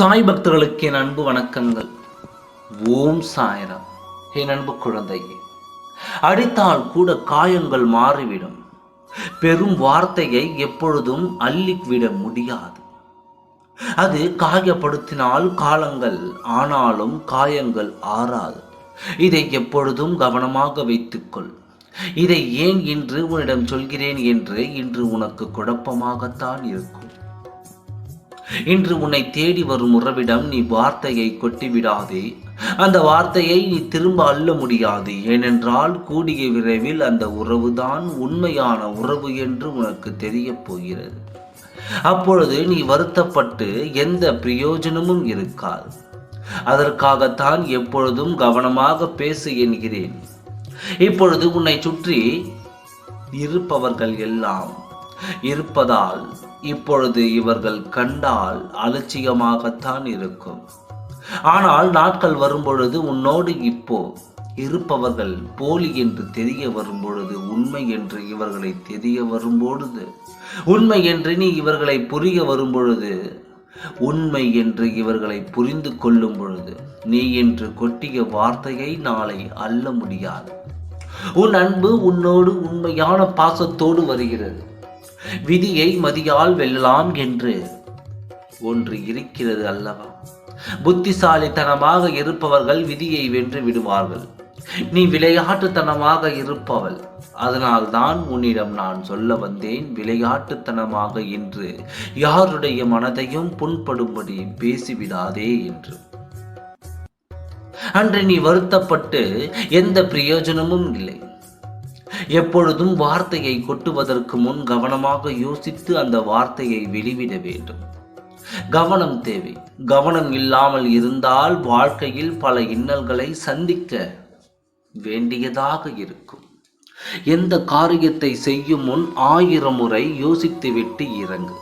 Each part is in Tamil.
சாய் பக்தர்களுக்கு என் அன்பு வணக்கங்கள். ஓம் சாயரம். என் அன்பு குழந்தையே அடித்தால் கூட காயங்கள் மாறிவிடும். பெரும் வார்த்தையை எப்பொழுதும் அள்ளிவிட முடியாது. அது காயப்படுத்தினால் காலங்கள் ஆனாலும் காயங்கள் ஆறாது. இதை எப்பொழுதும் கவனமாக வைத்துக்கொள். இதை ஏன் இன்று உன்னிடம் சொல்கிறேன் என்று இன்று உனக்கு குழப்பமாகத்தான் இருக்கும். இன்று உன்னை தேடி வரும் உறவிடம் நீ வார்த்தையை கொட்டிவிடாதே. அந்த வார்த்தையை நீ திரும்ப அள்ள முடியாது. ஏனென்றால் கூடிய விரைவில் அந்த உறவுதான் உண்மையான உறவு என்று உனக்கு தெரியப் போகிறது. அப்பொழுது நீ வருத்தப்பட்டு எந்த பிரயோஜனமும் இருக்காது. அதற்காகத்தான் எப்பொழுதும் கவனமாக பேசு என்கிறேன். இப்பொழுது உன்னை சுற்றி இருப்பவர்கள் எல்லாம் இருப்பதால் இப்பொழுது இவர்கள் கண்டால் அலட்சியமாகத்தான் இருக்கும். ஆனால் நாட்கள் வரும்பொழுது உன்னோடு இப்போ இருப்பவர்கள் போலி என்று தெரிய வரும்பொழுது உண்மை என்று இவர்களை தெரிய வரும்பொழுது உண்மை என்று நீ இவர்களை புரிய வரும்பொழுது உண்மை என்று இவர்களை புரிந்து கொள்ளும் பொழுது நீ என்று கொட்டிய வார்த்தையை நாளை அல்ல முடியாது. உன் அன்பு உன்னோடு உண்மையான பாசத்தோடு வருகிறது. விதியை மதியால் வெல்லலாம் என்று. ஒன்று இருக்கிறது அல்லவா? புத்திசாலித்தனமாக இருப்பவர்கள் விதியை வென்று விடுவார்கள். நீ விளையாட்டுத்தனமாக இருப்பவள். அதனால்தான் உன்னிடம் நான் சொல்ல வந்தேன் விளையாட்டுத்தனமாக என்று. யாருடைய மனதையும் புண்படும்படி பேசிவிடாதே என்று. அன்று நீ வருத்தப்பட்டு எந்த பிரயோஜனமும் இல்லை. எப்பொழுதும் வார்த்தையை கொட்டுவதற்கு முன் கவனமாக யோசித்து அந்த வார்த்தையை வெளிவிட வேண்டும். கவனம் தேவை. கவனம் இல்லாமல் இருந்தால் வாழ்க்கையில் பல இன்னல்களை சந்திக்க வேண்டியதாக இருக்கும். எந்த காரியத்தை செய்யும் முன் ஆயிரம் முறை யோசித்துவிட்டு இறங்கு.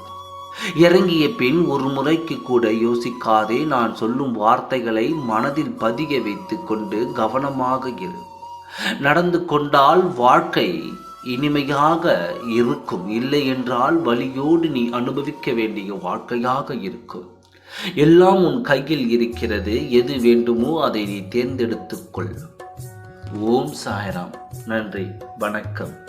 இறங்கிய பின் ஒரு முறைக்கு கூட யோசிக்காதே. நான் சொல்லும் வார்த்தைகளை மனதில் பதிய வைத்து கொண்டு கவனமாக இரு. நடந்து கொண்டால் வாழ்க்கை இனிமையாக இருக்கும். இல்லை என்றால் வழியோடு நீ அனுபவிக்க வேண்டிய வாழ்க்கையாக இருக்கும். எல்லாம் உன் கையில் இருக்கிறது. எது வேண்டுமோ அதை நீ தேர்ந்தெடுத்துக்கொள் ஓம் சாய்ராம். நன்றி. வணக்கம்.